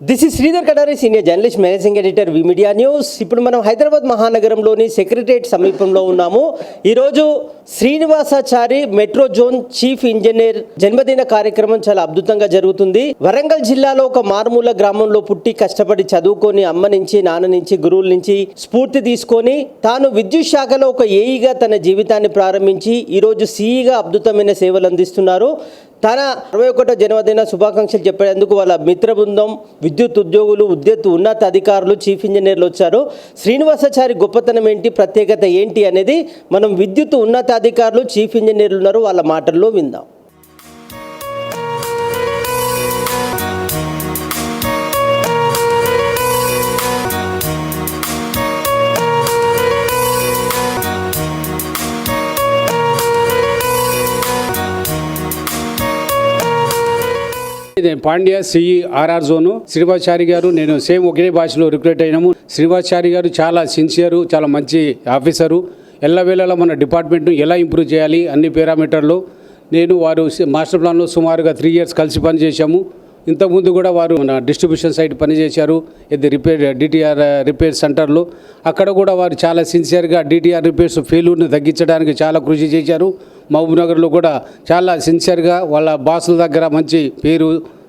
This is Sridhar Kadari senior journalist managing editor V media news ఇప్పుడు మనం హైదరాబాద్ మహానగరంలోని secretariat సమీపంలో ఉన్నాము. ఈరోజు Srinivasachari metro zone chief engineer జన్మదిన కార్యక్రమం చాలా అద్భుతంగా జరుగుతుంది. వరంగల్ జిల్లాలో ఒక మారుమూల గ్రామంలో పుట్టి కష్టపడి చదువుకొని అమ్మ నుంచి నాన్న నుంచి గురువుల నుంచి స్ఫూర్తి తీసుకొని తాను విద్యుత్ శాఖలో ఒక ఏఈగా తన జీవితాన్ని ప్రారంభించి ఈరోజు సిఈగా అద్భుతమైన సేవలు అందిస్తున్నారు. తన అరవై ఒకటో జన్మదిన శుభాకాంక్షలు చెప్పేందుకు వాళ్ళ మిత్ర బృందం విద్యుత్ ఉద్యోగులు విద్యుత్ ఉన్నత అధికారులు చీఫ్ ఇంజనీర్లు వచ్చారు. శ్రీనివాసాచారి గొప్పతనం ఏంటి ప్రత్యేకత ఏంటి అనేది మనం విద్యుత్ ఉన్నతాధికారులు చీఫ్ ఇంజనీర్లు ఉన్నారు వాళ్ళ మాటల్లో విందాం. నేను Pandya CE RR zone. Srinivachari గారు నేను సేమ్ ఒకే భాషలో రిక్రూట్ అయినాము. శ్రీనివాచారి గారు చాలా సిన్సియరు చాలా మంచి ఆఫీసరు. ఎల్లవేళలా మన డిపార్ట్మెంట్ను ఎలా ఇంప్రూవ్ చేయాలి అన్ని పారామీటర్లు. నేను వారు మాస్టర్ ప్లాన్లో సుమారుగా త్రీ ఇయర్స్ కలిసి పనిచేశాము. ఇంతకుముందు కూడా వారు మన డిస్ట్రిబ్యూషన్ సైట్ పనిచేశారు. ఇది రిపేర్ డిటిఆర్ రిపేర్ సెంటర్లో. అక్కడ కూడా వారు చాలా సిన్సియర్గా డిటిఆర్ రిపేర్స్ ఫెయిల్యూర్ని తగ్గించడానికి చాలా కృషి చేశారు. మహబూబ్నగర్లో కూడా చాలా సిన్సియర్గా వాళ్ళ బాసుల దగ్గర మంచి పేరు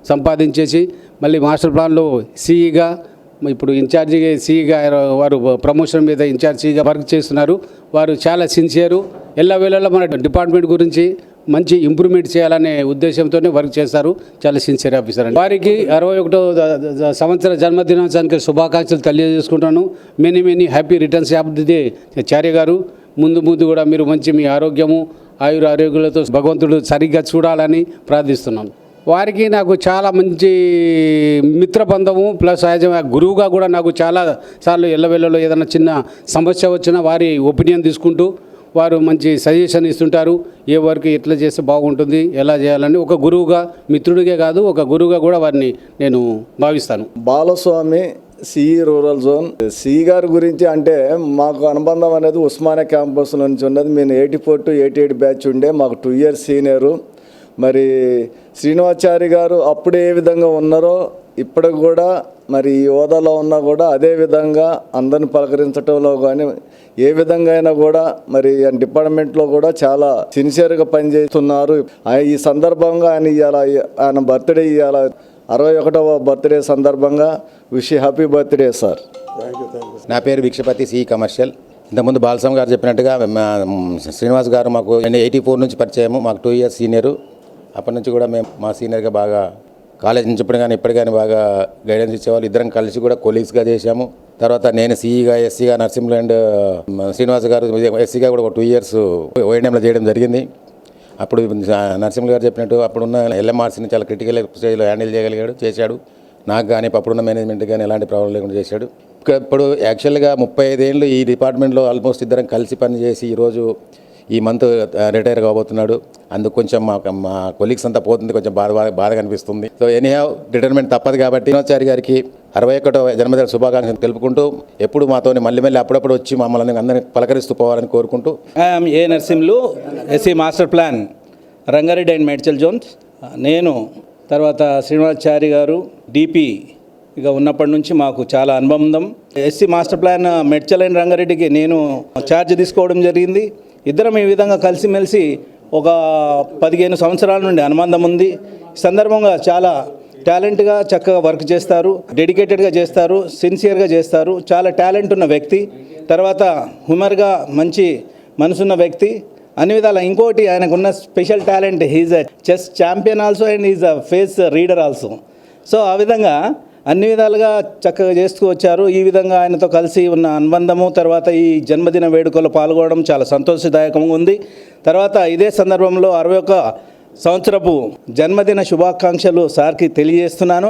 సంపాదించేసి మళ్ళీ మాస్టర్ ప్లాన్లో సీఈగా ఇప్పుడు ఇన్ఛార్జి సీఈగా వారు ప్రమోషన్ మీద ఇన్ఛార్జిగా వర్క్ చేస్తున్నారు. వారు చాలా సిన్సియరు వేళల్లో మన డిపార్ట్మెంట్ గురించి మంచి ఇంప్రూవ్మెంట్ చేయాలనే ఉద్దేశంతోనే వర్క్ చేస్తారు. చాలా సిన్సియర్ ఆఫీసర్ అండి వారికి అరవై ఒకటో సంవత్సర జన్మదినోత్సవానికి శుభాకాంక్షలు తెలియజేసుకుంటాను many many happy returns of the day Charya గారు. ముందు ముందు కూడా మీరు మంచి మీ ఆరోగ్యము ఆయుర ఆరోగ్యాలతో భగవంతుడు సరిగ్గా చూడాలని ప్రార్థిస్తున్నాను. వారికి నాకు చాలా మంచి మిత్రబంధము ప్లస్ యాజ్ గురువుగా కూడా నాకు చాలా సార్లు ఎల్లవెల్లలో ఏదైనా చిన్న సమస్య వచ్చినా వారి ఒపీనియన్ తీసుకుంటూ వారు మంచి సజెషన్ ఇస్తుంటారు. ఏ వర్క్ ఎట్లా చేస్తే బాగుంటుంది ఎలా చేయాలని ఒక గురువుగా మిత్రుడిగే కాదు ఒక గురువుగా కూడా వారిని నేను భావిస్తాను. Balaswamy CE rural zone. CE గారి గురించి అంటే మాకు అనుబంధం అనేది ఉస్మానియా క్యాంపస్ నుంచి ఉన్నది. మేము eighty four to eighty eight batch ఉండే. మాకు టూ ఇయర్స్ సీనియరు. మరి శ్రీనివాచారి గారు అప్పుడు ఏ విధంగా ఉన్నారో ఇప్పటికి కూడా మరి ఈ హోదాలో ఉన్నా కూడా అదే విధంగా అందరిని పలకరించడంలో కానీ ఏ విధంగా అయినా కూడా మరి ఆయన డిపార్ట్మెంట్లో కూడా చాలా సిన్సియర్గా పనిచేస్తున్నారు. ఈ సందర్భంగా ఆయన ఇవాళ ఆయన బర్త్డే ఇవాళ అరవై ఒకటవ బర్త్డే సందర్భంగా విష్ హ్యాపీ బర్త్డే సార్ నా పేరు భిక్షపతి సి కమర్షియల్ ఇంతకుముందు బాలస్వామి గారు చెప్పినట్టుగా మా శ్రీనివాస్ గారు మాకు ఎయిటీ ఫోర్ నుంచి పరిచయము మాకు టూ ఇయర్స్ సీనియరు అప్పటి నుంచి కూడా మేము మా సీనియర్గా బాగా కాలేజ్ నుంచి ఇప్పుడు కానీ ఇప్పుడు కానీ బాగా గైడెన్స్ ఇచ్చేవాళ్ళు ఇద్దరం కలిసి కూడా కొలీగ్స్గా చేశాము తర్వాత నేను సిఈగా ఎస్సీగా నర్సింహులు అండ్ శ్రీనివాస్ గారు ఎస్సీగా కూడా ఒక టూ ఇయర్స్ ఓఎన్ఎంలో చేయడం జరిగింది అప్పుడు నరసింహ గారు చెప్పినట్టు అప్పుడున్న ఎల్ఎంఆర్సీని చాలా క్రిటికల్ స్టేజ్లో హ్యాండిల్ చేయగలిగాడు చేశాడు. నాకు కానీ అప్పుడున్న మేనేజ్మెంట్ కానీ ఎలాంటి ప్రాబ్లం లేకుండా చేశాడు. ఇప్పుడు యాక్చువల్గా ముప్పై ఐదేళ్ళు ఈ డిపార్ట్మెంట్లో ఆల్మోస్ట్ ఇద్దరం కలిసి పనిచేసి ఈరోజు ఈ మంత్ రిటైర్ కాబోతున్నాడు. అందుకు కొంచెం మా మా కొలీగ్స్ అంతా పోతుంది కొంచెం బాధ బాధ బాధగా అనిపిస్తుంది. సో ఎనీహావ్ రిటైర్మెంట్ తప్పదు కాబట్టి వినోచారి గారికి అరవై ఒకటో జన్మదిన శుభాకాంక్షలు తెలుపుకుంటూ ఎప్పుడు మాతోని మళ్ళీ మళ్ళీ అప్పుడప్పుడు వచ్చి మమ్మల్ని అందరినీ పలకరిస్తూ పోవాలని కోరుకుంటూ. I am A Narsimhulu SE master plan Rangareddy and Medchal zones నేను తర్వాత శ్రీనివాసాచారి గారు డిపి ఇక ఉన్నప్పటి నుంచి మాకు చాలా అనుబంధం SE master plan Medchal and రంగారెడ్డికి నేను ఛార్జ్ తీసుకోవడం జరిగింది. ఇద్దరం ఈ విధంగా కలిసిమెలిసి ఒక పదిహేను సంవత్సరాల నుండి అనుబంధం ఉంది. ఈ సందర్భంగా చాలా టాలెంట్గా చక్కగా వర్క్ చేస్తారు డెడికేటెడ్గా చేస్తారు సిన్సియర్గా చేస్తారు. చాలా టాలెంట్ ఉన్న వ్యక్తి తర్వాత హ్యూమర్గా మంచి మనసున్న వ్యక్తి. అన్ని విధాల ఇంకోటి ఆయనకున్న special talent he's a chess champion also and is a face reader also. So ఆ విధంగా అన్ని విధాలుగా చక్కగా చేస్తూ వచ్చారు. ఈ విధంగా ఆయనతో కలిసి ఉన్న అనుబంధము తర్వాత ఈ జన్మదిన వేడుకలో పాల్గొనడం చాలా సంతోషదాయకంగా ఉంది. తర్వాత ఇదే సందర్భంలో అరవై ఒక సంవత్సరపు జన్మదిన శుభాకాంక్షలు సార్కి తెలియజేస్తున్నాను.